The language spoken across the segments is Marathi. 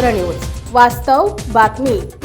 भूमिपुत्र न्यूज. वास्तव बातमी.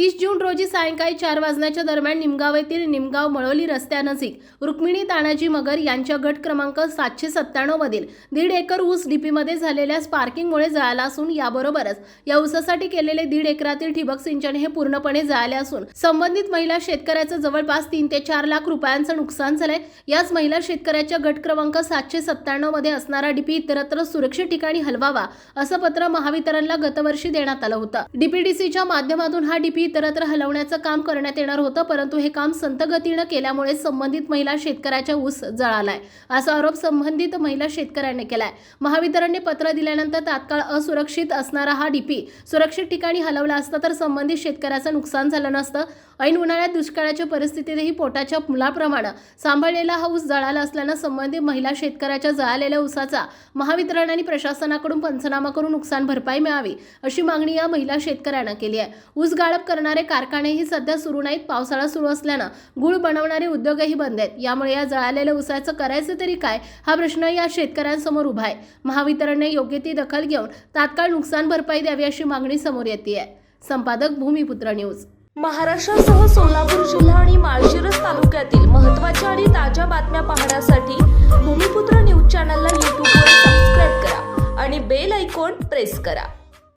तीस जून रोजी सायंकाळी चार वाजण्याच्या दरम्यान निमगाव येथील निमगाव मळोली रस्त्यानजीक रुक्मिणी तानाजी मगर यांच्या गट क्रमांक सातशे सत्त्याण्णव मधील दीड एकर ऊस डीपीमध्ये झालेल्या स्पार्किंगमुळे जळाला असून याबरोबरच या ऊसासाठी केलेले दीड एकरातील ठिबक सिंचन हे पूर्णपणे जळाले असून संबंधित महिला शेतकऱ्याचं जवळपास तीन ते चार लाख रुपयांचं नुकसान झालंय. याच महिला शेतकऱ्याच्या गट क्रमांक सातशे सत्त्याण्णवमध्ये असणारा डीपी इतरत्र सुरक्षित ठिकाणी हलवावा असं पत्र महावितरणला गतवर्षी देण्यात आलं होतं. डीपीडीसीच्या माध्यमातून हा डीपी इतरत्र हलवण्याचं काम करण्यात येणार होतं परंतु हे काम संतगतीनं केल्यामुळे संबंधित महिला शेतकऱ्याच्या ऊस जळालाय असा आरोप संबंधित महिला शेतकऱ्यांनी केलाय. महावितरणने पत्र दिल्यानंतर तात्काळ असुरक्षित असणारा हा डीपी सुरक्षित ठिकाणी हलवला असता तर संबंधित शेतकऱ्याचं नुकसान झालं नसतं. ऐन उन्हाळ्यात दुष्काळाच्या परिस्थितीतही पोटाच्या मुलाप्रमाणे सांभाळलेला हा ऊस जळाला असल्यानं संबंधित महिला शेतकऱ्याच्या जळालेल्या ऊसाचा महावितरण आणि प्रशासनाकडून पंचनामा करून नुकसान भरपाई मिळावी अशी मागणी या महिला शेतकऱ्यांना केली आहे. ऊस गाळप करणारे कारखानेही सध्या सुरू नाहीत पावसाळा सुरू असल्यानं गुळ बनवणारे उद्योगही बंद आहेत. यामुळे या जळालेल्या उसाचं करायचं तरी काय? हा प्रश्न या शेतकऱ्यांसमोर उभा आहे. महावितरणने योग्य ती दखल घेऊन तात्काळ नुकसान भरपाई द्यावी अशी मागणी समोर येते. आहे संपादक भूमिपुत्र न्यूज. महाराष्ट्रासह सोलापूर जिल्हा आणि माळशिरस तालुक्यातील महत्त्वाच्या आणि ताज्या बातम्या पाहण्यासाठी भूमिपुत्र न्यूज चॅनलला यूट्यूबवर सबस्क्राईब करा आणि बेल ऐकॉन प्रेस करा.